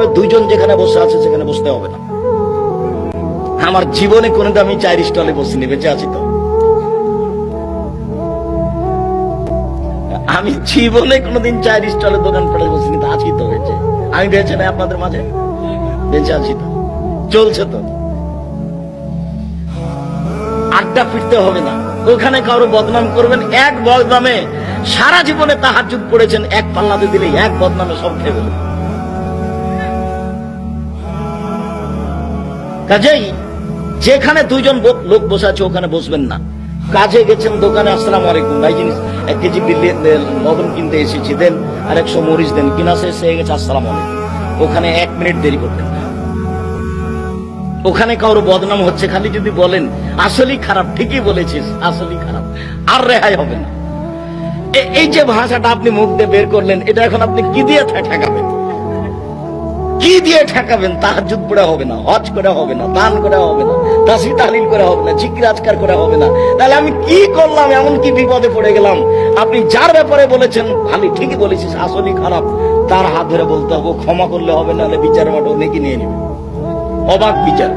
হবে, দুইজন যেখানে বসে আছে সেখানে বসতে হবে না। আমার জীবনে কোনো আমি চার স্টলে বসিনি, বেঁচে আছি তো। আমি জীবনে কোনোদিন চার স্টলে দোকান পড়ে বসিনি, তো আছি তো বেঁচে আমি বেঁচে নাই আপনাদের মাঝে? বেঁচে আছি তো। চলছে তো। আড্ডা ফিরতে হবে না। ওখানে কারও বদনাম করবেন এক বদনামে। সারা জীবনে তাহাজুদ পড়েছেন, এক পাল্লাতে দিলে এক বদনামে সব খেয়ে কাজেই যেখানে দুইজন লোক বসে আছে, ওখানে বসবেন না। কাজে গেছেন দোকানে, আসসালাম আলাইকুম। ভাই জিনিস, এক কেজি বিল্লি লবণ কিনতে এসেছি, দেন আর একশো মরিচ দেন, কিনা শেষ হয়ে গেছে, আসসালাম আলাইকুম। ওখানে এক মিনিট দেরি করবেন। না ওখানে কারও বদনাম হচ্ছে, খালি যদি বলেন, আসলেই খারাপ, ঠিকই বলেছিস, আসলেই খারাপ, আর রেহাই হবে না। এই যে ভাষাটা আপনি মুখ দিয়ে বের করলেন, এটা এখন আপনি কি দিয়ে ঠেকাবেন? কি দিয়ে ঠেকাবেন? তাহাজুদ পড়া হবে না, হজ করা হবে না, দান করা হবে না তাসি তাহলিল করা হবে না, জিকির আজকার করা হবে না। তাহলে আমি কি করলাম? এমন কি বিপদে পড়ে গেলাম। আপনি যার ব্যাপারে বলেছেন ভালো ঠিকই বলেছিস আসলেই খারাপ। তার হাত ধরে বলতে হবে, ক্ষমা করলে হবে না হলে বিচার মাঠ অনেকে নিয়ে নেবে। অবাক বিচার।